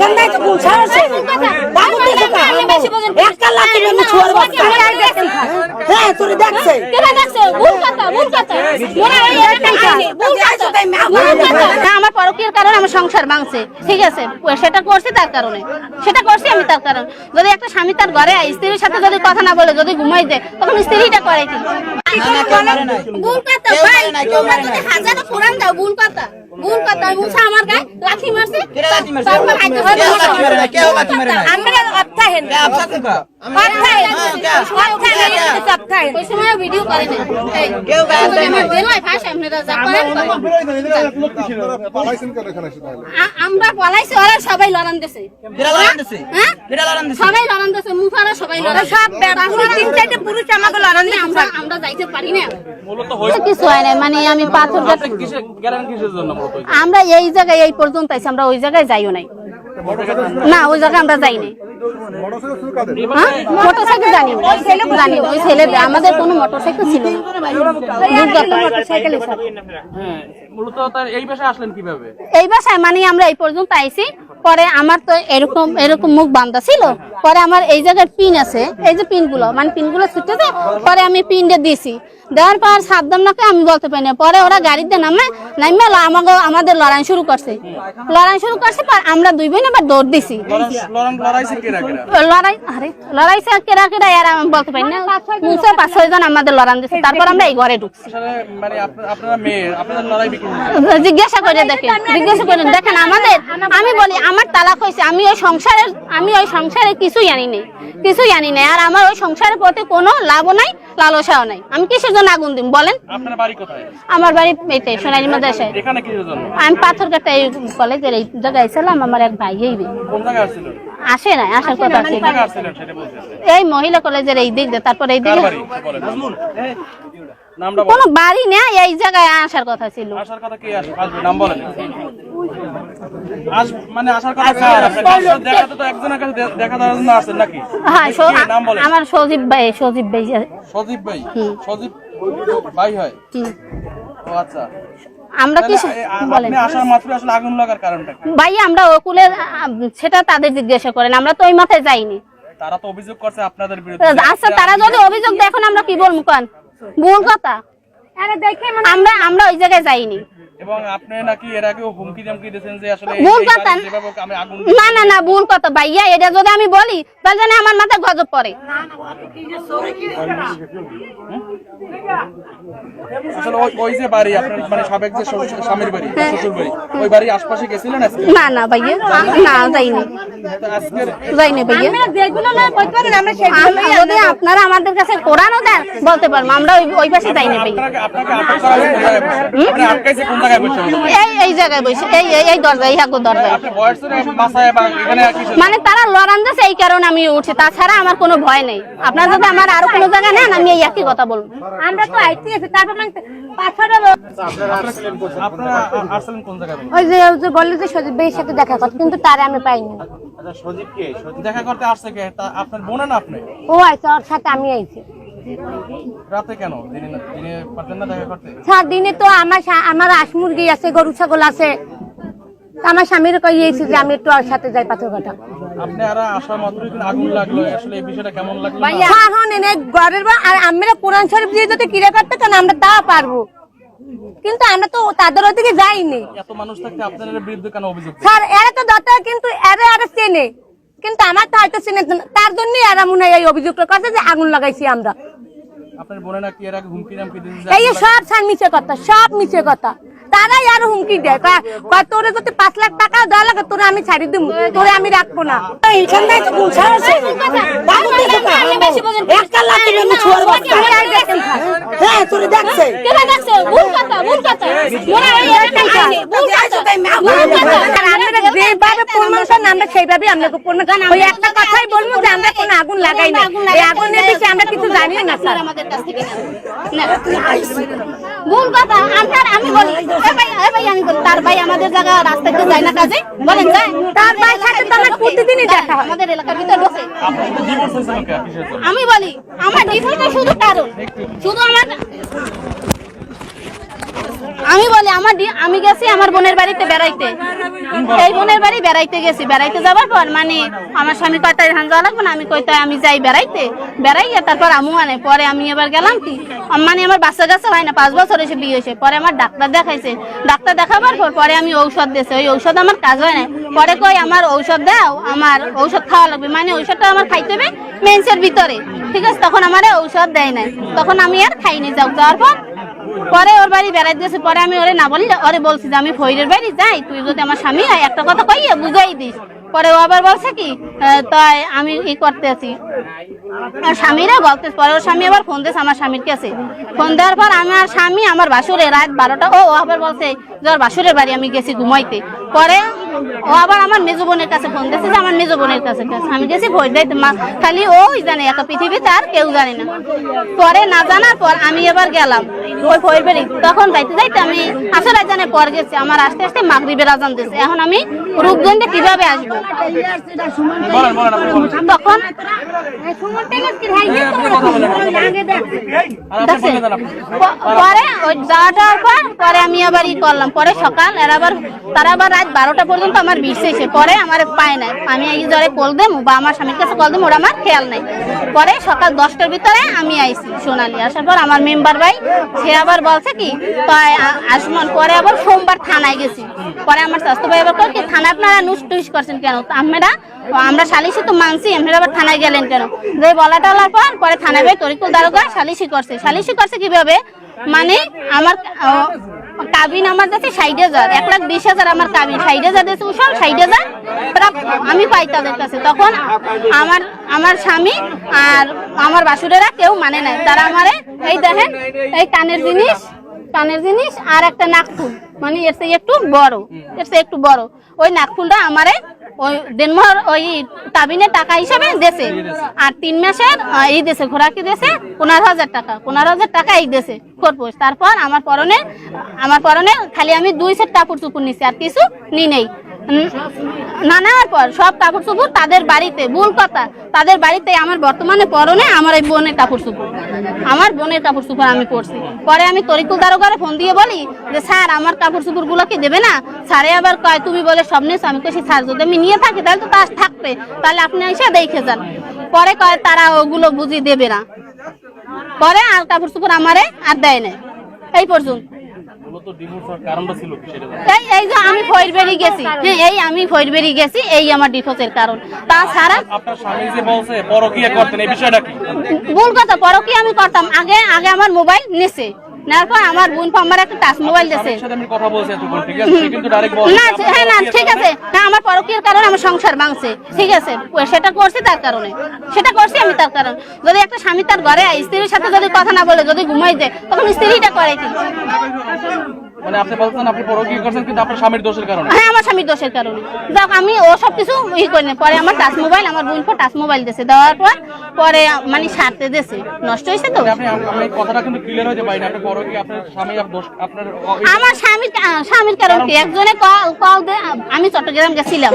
এইখানটাই তো গুলশান আছে বাবু দেখো কা একটা লাঠি মেরে ছুয়ার বাচ্চা হ্যাঁ তুই দেখছে কেনা দেখছে ভুল কথা ভুল কথা মনে হয় এটাই কাহিনী, ভুল কথা আমার পরকীয়ার কারণে আমার সংসার ভাঙছে ঠিক আছে সেটা করছি তার কারণে সেটা করছি আমি তার কারণে যদি একটা স্বামী তার ঘরে আয় স্ত্রীর সাথে যদি কথা না বলে যদি ঘুমাই দেয় তখন স্ত্রীটা করে কি ভুল কথা ভাই তোমরা যদি হাজারো কোরআন দাও ভুল কথা ভুল কথা মুসা আমার গায়ে লাঠি মারছে। হয় মারে না, মারে না। আমরা কথা হেন ওই সময় ভিডিও করে না কেউ গায়ে দেয় না। আমার বেলায় ফাঁস আপনারা যা করেন। করেন। আমরা পলাইছি ওরা সবাই লড়ান? হ্যাঁ? দিছে? সবাই লড়ান দিছে মুখারা সবাই লড়ান সব তিন চারটে পুরুষ আমাকে লড়ান দিয়ে আমরা আমরা যাইতে পারি না। কিছু হয় না মানে আমি পাথর আমরা এই জায়গায় এই পর্যন্ত আছি আমরা ওই জায়গায় যাইও নাই। না, ওই জায়গায় আমরা যাইনি হ্যাঁ? মানে আমরা এই পর্যন্ত আইছি। পরে আমার তো এরকম এরকম মুখ বান্ধা ছিল। পরে আমার এই জায়গায় পিন আছে। এই যে পিনগুলো মানে পিনগুলো ছুটে যায়। পরে আমি পিনটা দিছি। দেওয়ার পর সাবধান নাকে আমি বলতে পারি পরে ওরা গাড়িতে নামে নামে আমাকে আমাদের লড়াই শুরু করছে। লড়াই শুরু করছে পর আমরা দুই বোন আবার দৌড় দিছি। লড়ান লড়াইছে কেরা কেরা? লড়াই আরে লড়াই কেরা কেরা আমি বলতে পারি না। মুসে পাঁচ ছয় জন আমাদের লড়ান দিছে। তারপর আমরা এই ঘরে ঢুকছি। মানে আপনা- আপনারা মেয়ে আপনাদের লড়াই বিক্রি জিজ্ঞাসা করে দেখেন জিজ্ঞাসা করে দেখেন আমাদের আমি বলি আমার তালাক হয়েছে। আমি ওই সংসারের আমি ওই সংসারে কিছুই জানি নেই। কিছুই জানি নাই। আর আমার ওই সংসারের প্রতি কোনো লাভও নাই। লালসাও নাই। আমি কিসের জন্য আগুন দিম বলেন? আপনার বাড়ি কোথায়? আমার বাড়ি এইটাই সোনালী মাদ্রাসায়। এখানে কিসের জন্য? আমি পাথর কাটা এই কলেজের এই জায়গায় ছিলাম আমার এক ভাই এই কোন জায়গায় আসছিলেন আসে নাই আসার কথা কোন ছিল এই মহিলা কলেজের এই দিক তারপর এই দিকে। নামটা কোনো বাড়ি না এই জায়গায় আসার কথা ছিল। আসার কথা কে আসবে? নাম বলেন। আস মানে আসার কথা আপনার দেখাতে তো একজনের কাছে দেখা দেওয়ার জন্য আসছেন নাকি? হ্যাঁ নাম বলেন। আমার সজীব ভাই সজীব ভাই সজীব ভাই? সজীব ভাই হয়? ও আচ্ছা। আমরা কি বলেন। আসার মাত্র আসলে আগুন লাগার কারণটা ভাই আমরা ওকুলের আহ, সেটা তাদের জিজ্ঞাসা করেন। আমরা তো ওই মাথায় যাইনি। তারা তো অভিযোগ করছে আপনাদের বিরুদ্ধে। আচ্ছা তারা যদি অভিযোগ দেখুন আমরা কি বলব কোন ভুল কথা আমরা আমরা ওই জায়গায় যাইনি। এবং আপনি নাকি এর আগেও হুমকি জামকি দিয়েছেন যে আসলে ভুল কথা বাড়ি যেভাবে হোক আমি আগুন না না না ভুল কথা। ভাইয়া এটা যদি আমি বলি তাহলে জানে আমার মাথায় গজব পড়ে। আসলে ওই ওই যে বাড়ি আপনার মানে সাবেক যে স্বামীর বাড়ি শ্বশুর বাড়ি ওই বাড়ি আশপাশে গেছিলেন আজকে? না না ভাইয়া না যাইনি। আমরা যদি আপনারা আমাদের কাছে কোরআনও দেন বলতে পারব। আমরা ওই ওই পাশে যাইনি ভাইয়া। করা এই এই জায়গায় বসে এই এই- দরজায় দরজায়। কিছু মানে তারা লড়ান দিয়েছে এই কারণে আমি উঠছি তাছাড়া আমার কোনো ভয় নেই। আপনারা যদি আমার আরও কোনো জায়গায় নেন আমি এই একই কথা বলব। আমরা তো আইতে গেছি তারপর আপনারা আ- আসলেন কোন জায়গায় ওই যে ওই যে বলল যে সজীব ভাইয়ের সাথে দেখা করতে কিন্তু তারে আমি পাইনি। দেখা করতে আসছে কে? আপনার বোন না আপনি? ও আইছে ওর সাথে আমি আইছি। রাতে কেন? দিনে দিনে পারতেন না দেখা করতে? সাত দিনে তো আমার আমার হাঁস মুরগি আছে গরু ছাগল আছে। আমার স্বামীর কইয়েছি যে আমি একটু ওর সাথে যাই পাথর কাটা। আপনি আর আসার মাত্রই কিন্তু আগুন লাগল। আসলে এই বিষয়টা কেমন লাগল? সাহন এনে ঘরের আর আমরা কোরআন শরীফ দিয়ে যদি কিরে করতে চান আমরা তা পারব। কিন্তু আমরা তো তাদের ওদিকে যাইনি। এত মানুষ থাকতে আপনাদের বিরুদ্ধে কেন অভিযোগ স্যার এরা তো দরকার কিন্তু এরা আরও চেনে। কিন্তু আমার তো হয়তো চেনে তার জন্যই এরা মনে হয় এই অভিযোগটা করছে যে আগুন লাগাইছি আমরা। আপনার বোনে নাকি এর আগে হুমকি জামকি দিয়েছে এই সব সাং মিছে কথা, সব মিছে কথা। তারাই আরও হুমকি দেয়। কয়- তোরে যদি পাঁচ লাখ টাকা দেওয়া লাগে তোরে আমি ছাড়ি দিব তোরে আমি রাখব না। আমরা যেভাবে আমরা সেইভাবে আপনাকে প্রমাণ ওই একটা কথাই বলব যে আমরা কোনো আগুন লাগাই না এই আগুনের বিষয়ে আমরা কিছু জানি না স্যার আমাদের কাছ থেকে নেন। নেন। ভুল কথা। আপনার আমি বলি আমি বলি তার ভাই আমাদের জায়গা রাস্তাতে যায় না কাজে? বলেন যায়? তার ভাইয়ের সাথে তো আমার প্রতিদিনই দেখা আমাদের এলাকার ভিতরে বসে। আপনি তো ডিভোর্স হয়েছে নাকি কিসের জন্য? আমি বলি আমার ডিফল্টটা শুধু কারণ শুধু আমার আমি বলি আমার দি- আমি গেছি আমার বোনের বাড়িতে বেড়াইতে। এই বোনের বাড়ি বেড়াইতে গেছি। বেড়াইতে যাবার পর মানে আমার স্বামী কয়টা ধান যাওয়া লাগবে না, আমি কয়টা আমি যাই বেড়াইতে। বেড়াইয়া তারপর আমু আনে, পরে আমি এবার গেলাম কি? মানে আমার বাচ্চা কাছে হয় না, পাঁচ বছর এসে বিয়ে হয়েছে। পরে আমার ডাক্তার দেখাইছে। ডাক্তার দেখাবার পর পরে আমি ঔষধ দিয়েছে। ওই ঔষধ আমার কাজ হয় না। পরে কই আমার ঔষধ দাও, আমার ঔষধ খাওয়া লাগবে। মানে ঔষধটা আমার খাইতে হবে মেন্সের ভিতরে। ঠিক আছে, তখন আমার ঔষধ দেয় নাই। তখন আমি আর খাইনি। যাও, যাওয়ার পর পরে ওর বাড়ি বেড়াই দিয়েছে, পরে আমি ওরে না বলি ওরে বলছি যে আমি ফইরের বাড়ি যাই, তুই যদি আমার স্বামী হয়, একটা কথা কইয়ে বুঝাই দিস। পরে ও আবার বলছে কি তাই আমি ই করতেছি আর স্বামীরা বলতে, পরে ওর স্বামী আবার ফোন দিয়েছে, আমার স্বামীর কাছে। ফোন দেওয়ার পর আমার স্বামী, আমার বাসুরে রাত বারোটা, ও ও আবার বলছে যে ওর বাসুরের বাড়ি আমি গেছি ঘুমাইতে। পরে ও আবার আমার মেজো বোনের কাছে ফোন দিয়েছে যে আমার মেজো বোনের কাছে। আমি গেছি ভোট দিতে খালি ওই জানে একা পৃথিবীতে আর কেউ জানে না। পরে না জানার পর আমি এবার গেলাম। ওই ভোট বাড়ি তখন যাইতে যাইতে আমি আসলে জানে পর গেছে। আমার আস্তে আস্তে মাগরিবের আজান দিয়েছে এখন আমি রূপগঞ্জে কীভাবে আসব। তখন পরে ওই যাওয়াটার পর পরে আমি আবার ই করলাম। পরে সকাল এরা আবার তারা আবার রাত বারোটা পর্যন্ত আমার বিষে এসে পরে আমার পায় নাই। আমি এই জ্বরে কল দেম বা আমার স্বামীর কাছে কল দেম, ওরা আমার খেয়াল নাই। পরে সকাল দশটার ভিতরে আমি আইছি সোনালি। আসার পর আমার মেম্বার ভাই, সে আবার বলছে কি, তাই আসমান। পরে আবার সোমবার থানায় গেছি। পরে আমার স্বাস্থ্য ভাই আবার কি, থানায় আপনারা নুস টুস করছেন কেন? আমরা আমরা সালিশি তো মানছি আপনারা আবার থানায় গেলেন কেন? যে বলা টলার পর পরে থানায় ভাই তরিকুল দারোগা সালিশি করছে। সালিশি করছে কীভাবে? মানে আমার কাবিন আমার কাছে ষাট হাজার, এক লাখ বিশ হাজার আমার কাবিন। ষাট হাজার দিয়েছে উসল ষাট হাজার আমি পাই তাদের কাছে। তখন আমার আমার স্বামী আর আমার বাসুরেরা কেউ মানে নাই। তারা আমারে, এই দেখেন, এই কানের জিনিস কানের জিনিস আর একটা নাকফুল মানে এর সে একটু বড় এর সে একটু বড়। ওই নাকফুলটা আমারে ওই দেনমোহর ওই তাবিনে টাকা হিসাবে দেশে আর তিন মাসের এই দেশে ঘোরাকি দেশে পনেরো হাজার টাকা। পনেরো হাজার টাকা এই দেশে খোরপোষ তারপর আমার পরনে আমার পরনে খালি আমি দুই সেট কাপড় চুপুর নিছি আর কিছু নি নেই। না, নেওয়ার পর সব কাপড় চুপুর তাদের বাড়িতে, ভুল কথা। তাদের বাড়িতে আমার বর্তমানে পরনে আমার এই বোনের কাপড় চুপুর আমার বোনের কাপড় চুপুর আমি পরছি। পরে আমি তরিকুল দারোগারে ফোন দিয়ে বলি যে, স্যার, আমার কাপড় চুপুরগুলো কি দেবে না? স্যারে আবার কয়, তুমি বলে সব নিয়েছো? আমি কইছি, স্যার, যদি আমি নিয়ে থাকি, তাহলে তো তার থাকবে। তাহলে আপনি এসে দেখে যান। পরে কয়, তারা ওগুলো বুঝি দেবে না। পরে আর কাপড় চুপুর আমারে আর দেয় না এই পর্যন্ত। জানেন? এই যে আমি গেছি। হ্যাঁ এই আমি গেছি এই আমার ডিভোর্সের কারণ। তাছাড়া আপনার স্বামী যে বলছে পরকিয়া করতেন এই বিষয়টা কি? ভুল কথা পরও আমি করতাম। আগে আগে আমার মোবাইল নিছে। নেওয়ার পর আমার বোন আমার একটা টাচ মোবাইল দিয়েছে না হ্যাঁ না ঠিক আছে। না আমার কারণে আমার সংসার ভাঙছে। ঠিক আছে। সেটা করছি তার কারণে। সেটা করছি আমি তার কারণ। যদি একটা স্বামী তার ঘরে আয়, স্ত্রীর সাথে যদি কথা না বলে যদি ঘুমাই দেয় তখন স্ত্রীটা করে কি? মানে আপনি বলছেন আপনি পরকিয়া করছেন কিন্তু আপনার স্বামীর দোষের কারণে। হ্যাঁ আমার স্বামীর দোষের কারণে। যাক আমি ও সব কিছু ই করি না পরে আমার টাচ মোবাইল আমার বোন টাচ মোবাইল দিয়েছে দেওয়ার পর পরে মানে সারতে দিয়েছে নষ্ট হয়েছে তো। আপনি আমি কথাটা কিন্তু ক্লিয়ার না আপনি পরকিয়া আপনার স্বামী দোষ আপনার আমার স্বামীর স্বামীর কারণ কি? একজনে কল কল দে আমি চট্টগ্রাম গেছিলাম।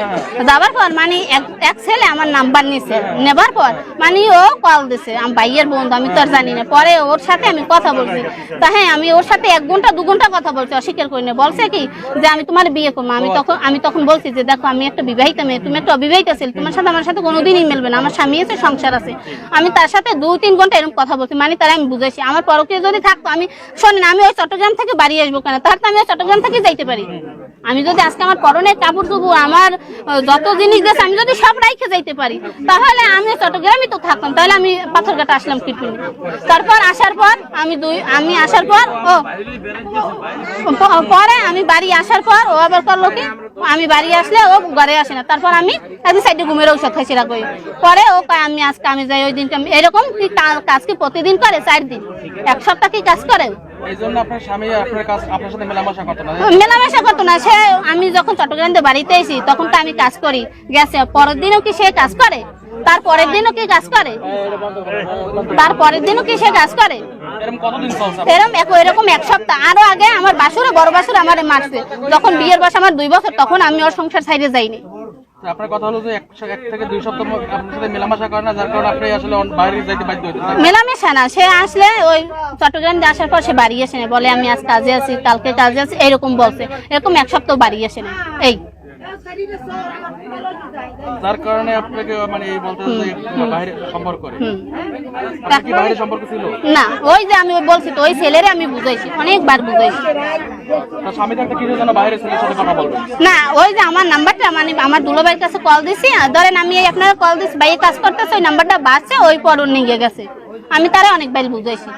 যাবার পর মানে এক- এক ছেলে আমার নাম্বার নিছে। নেবার পর মানে ও কল দিছে। আমি ভাইয়ের বন্ধু আমি তো আর জানি না। পরে ওর সাথে আমি কথা বলছি। তা হ্যাঁ আমি ওর সাথে এক ঘণ্টা দু ঘণ্টা কথা বলছি। অস্বীকার করি না। বলছে কি যে আমি তোমার বিয়ে করব। আমি তখন আমি তখন বলছি যে দেখো আমি একটা বিবাহিত মেয়ে তুমি একটা অবিবাহিত ছেলে তোমার সাথে আমার সাথে কোনোদিনই মিলবে না। আমার স্বামী আছে সংসার আছে। আমি তার সাথে দু তিন ঘণ্টা এরকম কথা বলছি। মানে তারা আমি বুঝেছি আমার পরকে যদি থাকতো আমি শোনেন আমি ওই চট্টগ্রাম থেকে বাড়ি আসব কেন? তার তো আমি ওই চট্টগ্রাম থেকে যাইতে পারি। আমি যদি আজকে আমার পরনের কাপড় চুপু আমার যত জিনিস দেশ আমি যদি সব রাইখে যাইতে পারি, তাহলে আমি চট্টগ্রামই তো থাকতাম। তাহলে আমি পাথরঘাটা আসলাম কিটুনি তারপর আসার পর আমি দুই, আমি আসার পর, ও পরে আমি বাড়ি আসার পর, ও আবার করল কি? আমি বাড়ি আসলে ও ঘরে আসে না। তারপর আমি একদিন সাইডে ঘুমের ঔষধ খাইছি রাখব পরে ও আমি আজকে, আমি যাই ওই দিন এরকম কা- কাজ কি প্রতিদিন করে? চার দিন? এক সপ্তাহ কি কাজ করে? মেলামেশা করতো না। সে আমি যখন চট্টগ্রাম বাড়িতে এসি তখন তো আমি কাজ করি। গেছে পরের দিনও কি সে কাজ করে? তার পরের দিনও কি কাজ করে? তার পরের দিনও কি সে কাজ করে? এরকম এরকম এক এরকম এক সপ্তাহ। আরও আগে আমার বাসুরে বড় বাসুর আমার মারছে। যখন বিয়ের বয়স আমার দুই বছর তখন আমি ওর সংসার সাইডে যাইনি। আপনার কথা হলো যে এক থেকে দুই সপ্তাহ আপনার সাথে মেলামেশা করে না, যার কারণে আপনি আসলে বাইরে যাইতে বাধ্য মেলামেশা না, সে আসলে ওই চট্টগ্রাম আসার পর সে বাড়ি আসে না। বলে, আমি আজ কাজে আছি, কালকে কাজে আছি। এরকম বলছে। এরকম এক সপ্তাহ বাড়ি আসে না। এই। যার কারণে আপনাকে মানে বলতে বাইরে সম্পর্ক করে। কি বাইরে সম্পর্ক ছিল? না ওই যে আমি বলছি তো ওই ছেলেরে আমি বুঝাইছি অনেকবার বুঝাইছি। স্বামী থাকতে কিছু যেন বাইরে ছেলের সাথে কথা বলবেন? না ওই যে আমার নাম্বারটা মানে আমার দুলোভাইয়ের কাছে কল দিছি ধরেন আমি আপনারা কল দিছি ভাই কাজ করতেছে ওই নাম্বারটা বাজছে ওই পর নিয়ে গেছে। আমি তারা অনেকবার বুঝাইছি।